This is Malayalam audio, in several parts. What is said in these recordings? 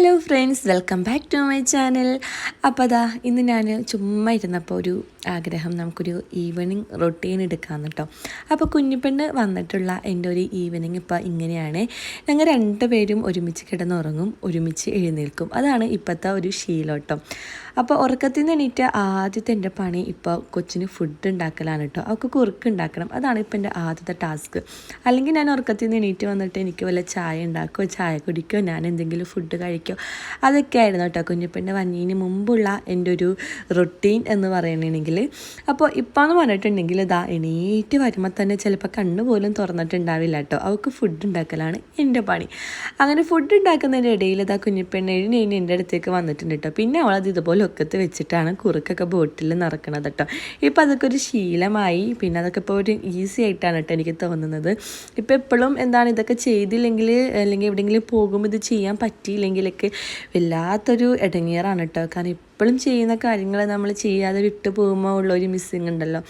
Hello friends welcome back to my channel അപ്പോൾ അതാ ഇന്ന് ഞാൻ ചുമ്മാ ഇരുന്നപ്പോൾ ഒരു ആഗ്രഹം നമുക്കൊരു ഈവനിങ് റൊട്ടീൻ എടുക്കാമെന്ന് കേട്ടോ അപ്പോൾ കുഞ്ഞിപ്പെണ്ണ് വന്നിട്ടുള്ള എന്റെ ഒരു ഈവനിങ് ഇപ്പോൾ ഇങ്ങനെയാണ്. ഞങ്ങൾ രണ്ടുപേരും ഒരുമിച്ച് കിടന്നുറങ്ങും ഒരുമിച്ച് എഴുന്നേൽക്കും. അതാണ് ഇപ്പോഴത്തെ ഒരു ശീലം കേട്ടോ അപ്പോൾ ഉറക്കത്തിൽ നിന്ന് എണീറ്റ ആദ്യത്തെ എന്റെ പണി ഇപ്പോൾ കൊച്ചിന് ഫുഡ് ഉണ്ടാക്കലാണ് കേട്ടോ അവൾക്ക് കുറുക്ക് ഉണ്ടാക്കണം അതാണ് ഇപ്പോൾ എന്റെ ആദ്യത്തെ ടാസ്ക് അല്ലെങ്കിൽ ഞാൻ ഉറക്കത്തിൽ നിന്ന് എണീറ്റ് വന്നിട്ട് എനിക്ക് വല്ല ചായ ഉണ്ടാക്കുകയോ ചായ കുടിക്കുകയോ ഞാൻ എന്തെങ്കിലും ഫുഡ് കഴിക്കോ? അതൊക്കെ ആയിരുന്നു കേട്ടോ കുഞ്ഞിപ്പന്റെ വന്നതിന് മുമ്പുള്ള എന്റെ ഒരു റൊട്ടീൻ എന്ന് പറയണമെങ്കിൽ അപ്പോൾ ഇപ്പോൾ എന്ന് പറഞ്ഞിട്ടുണ്ടെങ്കിൽ ഇതാ എണീറ്റ് വരുമ്പോൾ തന്നെ ചിലപ്പോൾ കണ്ണു പോലും തുറന്നിട്ടുണ്ടാവില്ല കേട്ടോ അവൾക്ക് ഫുഡ് ഉണ്ടാക്കലാണ് എന്റെ പണി. അങ്ങനെ ഫുഡ് ഉണ്ടാക്കുന്നതിന്റെ ഇടയിൽ ഇതാ കുഞ്ഞിപ്പെണ്ണ് എഴുന്നേഴിന് എന്റെ അടുത്തേക്ക് വന്നിട്ടുണ്ട് കേട്ടോ പിന്നെ അവളത് ഇതുപോലെ ഒക്കത്ത് വെച്ചിട്ടാണ് കുറുക്കൊക്കെ ബോട്ടിൽ നിറക്കണത് കേട്ടോ. ഇപ്പോൾ അതൊക്കെ ഒരു ശീലമായി. പിന്നെ അതൊക്കെ ഇപ്പോൾ ഒരു ഈസി ആയിട്ടാണ് കേട്ടോ എനിക്ക് തോന്നുന്നത്. ഇപ്പോൾ എപ്പോഴും എന്താണ് ഇതൊക്കെ ചെയ്തില്ലെങ്കിൽ അല്ലെങ്കിൽ എവിടെയെങ്കിലും പോകുമ്പോൾ ഇത് ചെയ്യാൻ പറ്റിയില്ലെങ്കിലൊക്കെ വല്ലാത്തൊരു ഇടങ്ങേറാണ് കേട്ടോ. കാരണം എപ്പോഴും ചെയ്യുന്ന കാര്യങ്ങൾ നമ്മൾ ചെയ്യാതെ വിട്ടു പോകുമ്പോൾ ഉള്ള ഒരു മിസ്സിങ് ഉണ്ടല്ലോ.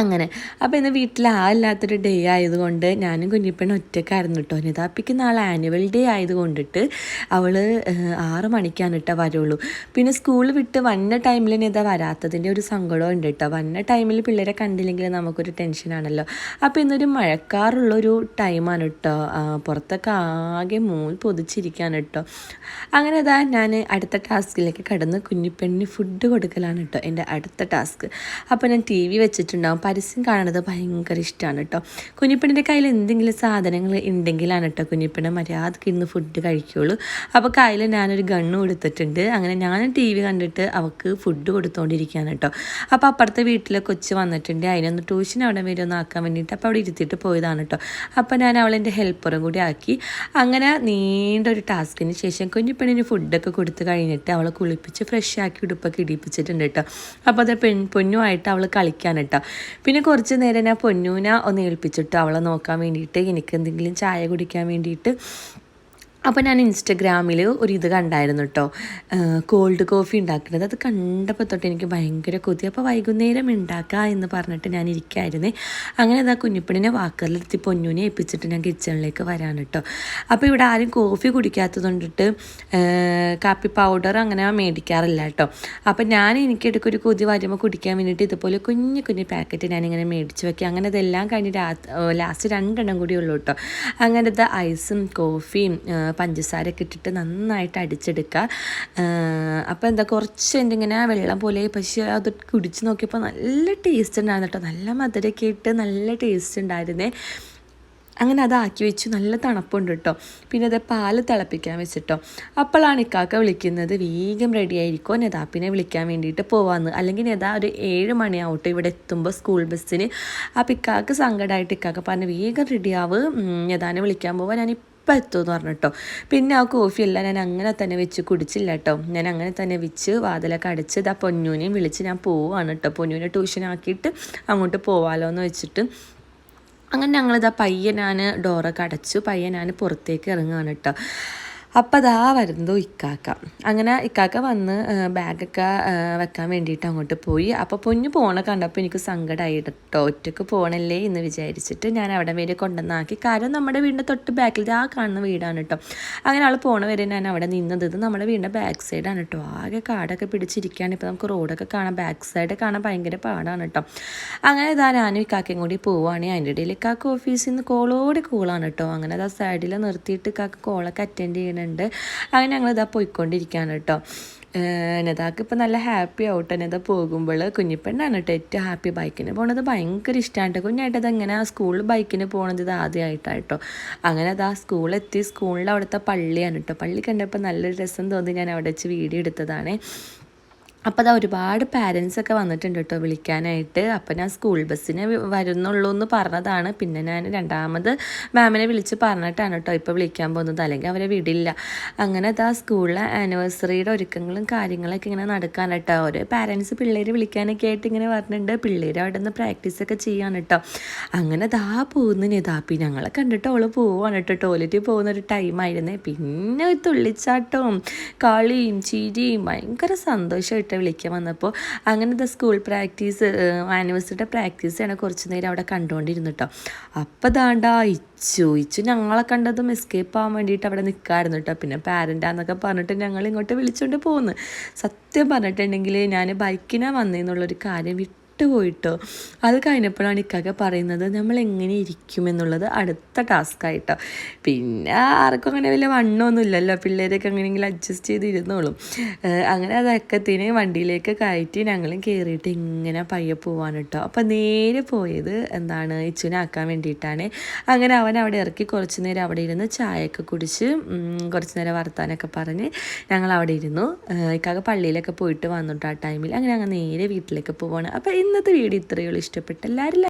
അങ്ങനെ. അപ്പോൾ ഇന്ന് വീട്ടിൽ ആളില്ലാത്തൊരു ഡേ ആയതുകൊണ്ട് ഞാനും കുഞ്ഞിപ്പെണ്ണ ഒറ്റക്കായിരുന്നു കേട്ടോ നിതാപ്പിക്ക് നാളെ ആനുവൽ ഡേ ആയതുകൊണ്ടിട്ട് അവൾ ആറ് മണിക്കാണ് കേട്ടോ വരുള്ളൂ. പിന്നെ സ്കൂൾ വിട്ട് വന്ന ടൈമിൽ നിത വരാത്തതിന്റെ ഒരു സങ്കടം ഉണ്ട് കേട്ടോ വന്ന ടൈമിൽ പിള്ളേരെ കണ്ടില്ലെങ്കിൽ നമുക്കൊരു ടെൻഷനാണല്ലോ അപ്പോൾ ഇന്നൊരു മഴക്കാറുള്ളൊരു ടൈമാണ് കേട്ടോ പുറത്തൊക്കെ ആകെ മൂൽ പൊതിച്ചിരിക്കുകയാണ് കേട്ടോ അങ്ങനെ അതാ ഞാൻ അടുത്ത ടാസ്കിലേക്ക് കടന്ന് കുഞ്ഞിപ്പെണ്ണിന് ഫുഡ് കൊടുക്കലാണ് കേട്ടോ എന്റെ അടുത്ത ടാസ്ക് അപ്പോൾ ഞാൻ ടി വി വെച്ചിട്ടുണ്ടാവും. പരസ്യം കാണുന്നത് ഭയങ്കര ഇഷ്ടമാണ് കേട്ടോ കുഞ്ഞിപ്പണിന്റെ കയ്യിൽ എന്തെങ്കിലും സാധനങ്ങൾ ഉണ്ടെങ്കിലാണ് കേട്ടോ കുഞ്ഞിപ്പണ മര്യാദയ്ക്ക് ഇന്ന് ഫുഡ് കഴിക്കുകയുള്ളൂ അപ്പോൾ കയ്യിൽ ഞാനൊരു ഗണ്ണ് കൊടുത്തിട്ടുണ്ട് അങ്ങനെ ഞാൻ ടി വി കണ്ടിട്ട് അവൾക്ക് ഫുഡ് കൊടുത്തുകൊണ്ടിരിക്കുകയാണ് കേട്ടോ അപ്പോൾ അപ്പുറത്തെ വീട്ടിലെ കൊച്ച് വന്നിട്ടുണ്ട്. അതിനൊന്ന് ട്യൂഷൻ അവിടെ വരെ ഒന്ന് ആക്കാൻ വേണ്ടിയിട്ട് അപ്പോൾ അവിടെ ഇരുത്തിയിട്ട് പോയതാണ് കേട്ടോ അപ്പോൾ ഞാൻ അവളെന്റെ ഹെൽപ്പറും കൂടി ആക്കി. അങ്ങനെ നീണ്ടൊരു ടാസ്കിന് ശേഷം കുഞ്ഞിപ്പണിന് ഫുഡൊക്കെ കൊടുത്തു കഴിഞ്ഞിട്ട് അവളെ കുളിപ്പിച്ച് ഫ്രഷ് ആക്കി ഉടുപ്പൊക്കെ ഇടിപ്പിച്ചിട്ടുണ്ട് കേട്ടോ അപ്പോൾ അത് പെൺ പൊന്നുമായിട്ട് അവൾ കളിക്കാൻ കേട്ടോ പിന്നെ കുറച്ച് നേരം ഞാൻ പൊന്നൂന ഒന്ന് ഏൽപ്പിച്ചിട്ട് അവളെ നോക്കാൻ വേണ്ടിയിട്ട് എനിക്ക് എന്തെങ്കിലും ചായ കുടിക്കാൻ വേണ്ടിയിട്ട് അപ്പോൾ ഞാൻ ഇൻസ്റ്റഗ്രാമിൽ ഒരു ഇത് കണ്ടായിരുന്നു കേട്ടോ കോൾഡ് കോഫി ഉണ്ടാക്കുന്നത്. അത് കണ്ടപ്പോൾ തൊട്ട് എനിക്ക് ഭയങ്കര കൊതി. അപ്പോൾ വൈകുന്നേരം ഉണ്ടാക്കുക എന്ന് പറഞ്ഞിട്ട് ഞാൻ ഇരിക്കായിരുന്നേ. അങ്ങനെ അത് ആ കുഞ്ഞിപ്പണിനെ വാക്കറിലെത്തി പൊന്നൂനെ ഏൽപ്പിച്ചിട്ട് ഞാൻ കിച്ചണിലേക്ക് വരാൻ കേട്ടോ അപ്പോൾ ഇവിടെ ആരും കോഫി കുടിക്കാത്തത് കൊണ്ടിട്ട് കാപ്പി പൗഡർ അങ്ങനെ മേടിക്കാറില്ല കേട്ടോ അപ്പോൾ ഞാൻ എനിക്കിടയ്ക്ക് ഒരു കൊതി വരുമ്പോൾ കുടിക്കാൻ വേണ്ടിയിട്ട് ഇതുപോലെ കുഞ്ഞു കുഞ്ഞു പാക്കറ്റ് ഞാനിങ്ങനെ മേടിച്ച് വയ്ക്കുക അങ്ങനെ ഇതെല്ലാം കഴിഞ്ഞ് ലാസ്റ്റ് രണ്ടെണ്ണം കൂടി ഉള്ളൂ കേട്ടോ അങ്ങനത്തെ ഐസും കോഫിയും പഞ്ചസാരയൊക്കെ ഇട്ടിട്ട് നന്നായിട്ട് അടിച്ചെടുക്കുക. അപ്പോൾ എന്താ കുറച്ച് എന്റെ ഇങ്ങനെ വെള്ളം പോലെ പക്ഷേ അത് കുടിച്ച് നോക്കിയപ്പോൾ നല്ല ടേസ്റ്റ് ഉണ്ടായിരുന്നു കേട്ടോ. നല്ല മധുരമൊക്കെ ഇട്ട് നല്ല ടേസ്റ്റ് ഉണ്ടായിരുന്നേ. അങ്ങനെ അതാക്കി വെച്ചു. നല്ല തണുപ്പുണ്ട് കേട്ടോ. പിന്നെ അത് പാൽ തിളപ്പിക്കാൻ വെച്ചിട്ടോ. അപ്പോഴാണ് ഇക്കാക്ക വിളിക്കുന്നത് വേഗം റെഡി ആയിരിക്കുമോ നെതാപ്പിനെ വിളിക്കാൻ വേണ്ടിയിട്ട് പോവാന്ന്. അല്ലെങ്കിൽ നെതാ ഒരു ഏഴ് മണിയാവട്ടെ ഇവിടെ എത്തുമ്പോൾ സ്കൂൾ ബസ്സിന് അപ്പോൾ ഇക്കാക്ക് സങ്കടമായിട്ട് ഇക്കാക്ക പറഞ്ഞ് വേഗം റെഡിയാവ് നെതാനെ വിളിക്കാൻ പോവാൻ ഞാൻ ഇപ്പം എത്തുമെന്ന് പറഞ്ഞിട്ടോ. പിന്നെ ആ കോഫി എല്ലാം ഞാൻ അങ്ങനെ തന്നെ വെച്ച് കുടിച്ചില്ല കേട്ടോ ഞാൻ അങ്ങനെ തന്നെ വെച്ച് വാതിലൊക്കെ അടച്ച് ആ പൊന്നൂനെയും വിളിച്ച് ഞാൻ പോവാണ് കേട്ടോ പൊന്നൂനെ ട്യൂഷനാക്കിയിട്ട് അങ്ങോട്ട് പോവാലോ എന്ന് വെച്ചിട്ട് അങ്ങനെ ഞങ്ങളിതാ പയ്യെ ഞാൻ ഡോറൊക്കെ അടച്ചു. പയ്യെ ഞാൻ പുറത്തേക്ക് ഇറങ്ങുകയാണ് കേട്ടോ അപ്പം അതാ വരുന്നത് ഇക്കാക്ക. അങ്ങനെ ഇക്കാക്ക വന്ന് ബാഗൊക്കെ വെക്കാൻ വേണ്ടിയിട്ട് അങ്ങോട്ട് പോയി. അപ്പോൾ പൊന്നു പോണ കണ്ടപ്പോൾ എനിക്ക് സങ്കടമായി കേട്ടോ ഒറ്റയ്ക്ക് പോകണല്ലേ എന്ന് വിചാരിച്ചിട്ട് ഞാൻ അവിടെ വരെ കൊണ്ടുവന്നാക്കി. കാരണം നമ്മുടെ വീടിന്റെ തൊട്ട് ബാക്കിൽ ആ കാണുന്ന വീടാണ് കേട്ടോ അങ്ങനെ ആൾ പോണ വരെ ഞാൻ അവിടെ നിന്നത് ഇത് നമ്മുടെ വീടിന്റെ ബാക്ക് സൈഡാണ് കേട്ടോ ആകെ കാടൊക്കെ പിടിച്ചിരിക്കുകയാണ് ഇപ്പോൾ നമുക്ക് റോഡൊക്കെ കാണാം. ബാക്ക് സൈഡ് കാണാൻ ഭയങ്കര പാടാണ് കേട്ടോ അങ്ങനെ ഇതാ ഞാനും ഇക്കാക്കയും കൂടി പോവുകയാണെങ്കിൽ അതിന്റെ ഇടയിൽ ഇക്കാക്ക ഓഫീസിൽ നിന്ന് കോളോടെ കോളാണ് കേട്ടോ അങ്ങനെ അത് ആ സൈഡിൽ നിർത്തിയിട്ട് ഇക്കാക്ക കോളൊക്കെ അറ്റൻഡ് ചെയ്യണം. ചെയ്യുന്നുണ്ട് അങ്ങനെ ഞങ്ങളിതാ പോയിക്കൊണ്ടിരിക്കുകയാണ് കേട്ടോ. നെതാക്ക് ഇപ്പം നല്ല ഹാപ്പി ആവട്ടെ. നെത പോകുമ്പോൾ കുഞ്ഞിപ്പെണ്ണാണ് കേട്ടോ ഏറ്റവും ഹാപ്പി ബൈക്കിന് പോണത്. ഭയങ്കര ഇഷ്ടമാണ് കുഞ്ഞായിട്ട് അതെങ്ങനെ ആ സ്കൂളിൽ ബൈക്കിന് പോണത് ഇത് ആദ്യമായിട്ടാണ് കേട്ടോ അങ്ങനെ ആ സ്കൂളെത്തി സ്കൂളിൽ അവിടുത്തെ പള്ളിയാണ് കേട്ടോ പള്ളി കണ്ടപ്പോൾ നല്ലൊരു രസം തോന്നി. ഞാൻ അവിടെ വെച്ച് വീഡിയോ എടുത്തതാണ്. അപ്പോൾ അതാ ഒരുപാട് പാരൻസ് ഒക്കെ വന്നിട്ടുണ്ട് കേട്ടോ വിളിക്കാനായിട്ട്. അപ്പോൾ ഞാൻ സ്കൂൾ ബസ്സിന് വരുന്നുള്ളൂ എന്ന് പറഞ്ഞതാണ്. പിന്നെ ഞാൻ രണ്ടാമത് മാമിനെ വിളിച്ച് പറഞ്ഞിട്ടാണ് കേട്ടോ ഇപ്പോൾ വിളിക്കാൻ പോകുന്നത്. അല്ലെങ്കിൽ അവരെ വിടില്ല. അങ്ങനെ അതാ സ്കൂളിലെ ആനിവേഴ്സറിയുടെ ഒരുക്കങ്ങളും കാര്യങ്ങളൊക്കെ ഇങ്ങനെ നടക്കാൻ കേട്ടോ ഓരോ പാരൻസ് പിള്ളേർ വിളിക്കാനൊക്കെ ആയിട്ട് ഇങ്ങനെ പറഞ്ഞിട്ടുണ്ട് പിള്ളേർ അവിടെ നിന്ന് പ്രാക്ടീസൊക്കെ ചെയ്യാൻ കേട്ടോ അങ്ങനെ ദാ പോകുന്ന നിതാപ്പി ഞങ്ങളെ കണ്ടിട്ട് അവൾ പോവാണ് കേട്ടോ ടോയ്ലറ്റിൽ പോകുന്ന ഒരു ടൈമായിരുന്നേ പിന്നെ തുള്ളിച്ചാട്ടവും കളിയും ചിരിയും ഭയങ്കര സന്തോഷമായിട്ട് വിളിക്കാൻ വന്നപ്പോൾ അങ്ങനെ അങ്ങനത്തെ സ്കൂൾ പ്രാക്ടീസ് ആനിവേഴ്സറിയുടെ ആണ് കുറച്ച് നേരം അവിടെ കണ്ടുകൊണ്ടിരുന്നു കേട്ടോ അപ്പം ദാണ്ടാ ഇച്ചു ഇച്ചു ഞങ്ങളെ കണ്ടതും എസ്കേപ്പ് ആവാൻ വേണ്ടിയിട്ട് അവിടെ നിൽക്കായിരുന്നു കേട്ടോ പിന്നെ പാരന്റാന്നൊക്കെ പറഞ്ഞിട്ട് ഞങ്ങൾ ഇങ്ങോട്ട് വിളിച്ചുകൊണ്ട് പോകുന്നു സത്യം പറഞ്ഞിട്ടുണ്ടെങ്കിൽ ഞാൻ ബൈക്കിനാണ് വന്നതെന്നുള്ളൊരു കാര്യം വിട്ട് വിട്ടുപോയിട്ടോ. അത് കഴിഞ്ഞപ്പോഴാണ് ഇക്കക പറയുന്നത് നമ്മൾ എങ്ങനെ ഇരിക്കും എന്നുള്ളത് അടുത്ത ടാസ്ക് ആയിട്ടോ. പിന്നെ ആർക്കും അങ്ങനെ വലിയ വണ്ണമൊന്നും ഇല്ലല്ലോ. പിള്ളേരൊക്കെ അങ്ങനെയെങ്കിലും അഡ്ജസ്റ്റ് ചെയ്തിരുന്നോളും അങ്ങനെ അതൊക്കത്തിന് വണ്ടിയിലേക്ക് കയറ്റി ഞങ്ങളും കയറിയിട്ട് ഇങ്ങനെ പയ്യെ പോവാൻ കേട്ടോ. അപ്പം നേരെ പോയത് എന്താണ് ഇച്ചുനാക്കാൻ വേണ്ടിയിട്ടാണ്. അങ്ങനെ അവൻ അവിടെ ഇറക്കി കുറച്ച് നേരം അവിടെ ഇരുന്ന് ചായയൊക്കെ കുടിച്ച് കുറച്ച് നേരം വർത്താനൊക്കെ പറഞ്ഞ് ഞങ്ങൾ അവിടെ ഇരുന്നു. ഇക്കാകെ പള്ളിയിലൊക്കെ പോയിട്ട് വന്നിട്ട് ആ ടൈമിൽ അങ്ങനെ അങ്ങ് നേരെ വീട്ടിലേക്ക് പോവാണ്. അപ്പോൾ ഇന്നത്തെ വീഡിയോ ഇത്രയുള്ളൂ ഇഷ്ടപ്പെട്ട എല്ലാവരും